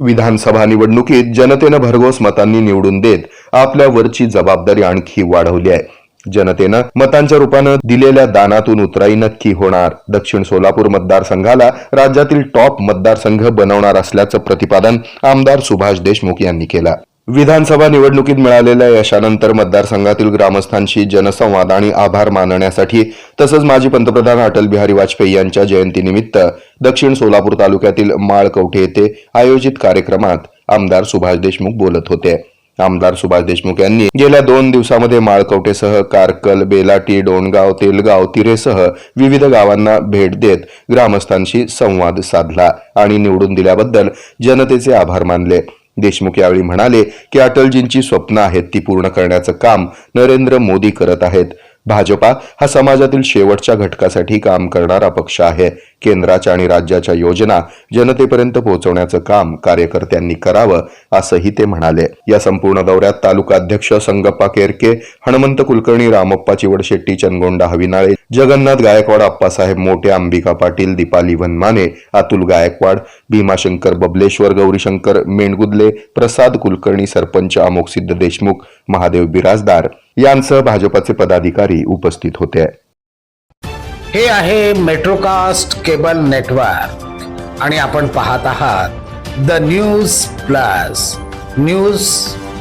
विधानसभा निवडणुकीत जनतेनं भरघोस मतांनी निवडून देत आपल्यावरची जबाबदारी आणखी वाढवली आहे. जनतेनं मतांच्या रूपानं दिलेल्या दानातून उतराई नक्की होणार. दक्षिण सोलापूर मतदारसंघाला राज्यातील टॉप मतदारसंघ बनवणार असल्याचं प्रतिपादन आमदार सुभाष देशमुख यांनी केलं. विधानसभा निवडणुकीत मिळालेल्या यशानंतर मतदारसंघातील ग्रामस्थांशी जनसंवाद आणि आभार मानण्यासाठी तसंच माजी पंतप्रधान अटल बिहारी वाजपेयी यांच्या जयंतीनिमित्त दक्षिण सोलापूर तालुक्यातील माळकवठे येथे आयोजित कार्यक्रमात आमदार सुभाष देशमुख बोलत होते. आमदार सुभाष देशमुख यांनी गेल्या दोन दिवसामध्ये माळकवटेसह कारकल बेलाटी डोणगाव तेलगाव तिरेसह विविध गावांना भेट देत ग्रामस्थांशी संवाद साधला आणि निवडून दिल्याबद्दल जनतेचे आभार मानले. देशमुख यावेळी म्हणाले की अटलजींची स्वप्न आहेत ती पूर्ण करण्याचं काम नरेंद्र मोदी करत आहेत. भाजपा हा समाजातील शेवटच्या घटकासाठी काम करणारा पक्ष आहे. केंद्राच्या आणि राज्याच्या योजना जनतेपर्यंत पोहोचवण्याचं काम कार्यकर्त्यांनी करावं असंही ते म्हणाले. या संपूर्ण दौऱ्यात तालुका अध्यक्ष संगप्पा केरके हनुमंत कुलकर्णी रामप्पा चिवडशेट्टी चनगोंडा हविनाळे जगन्नाथ गायकवाड अप्पासाहेब मोठे अंबिका पाटील दीपाली वनमाने अतुल गायकवाड भीमाशंकर बबलेश्वर गौरीशंकर मेणगुदले प्रसाद कुलकर्णी सरपंच अमोकसिद्ध देशमुख महादेव बिराजदार यांसह भाजपाचे पदाधिकारी उपस्थित होते. हे आहे मेट्रोकास्ट केबल नेटवर्क. आणि आपण पाहत आहात the news plus. News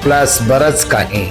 plus बरच काही.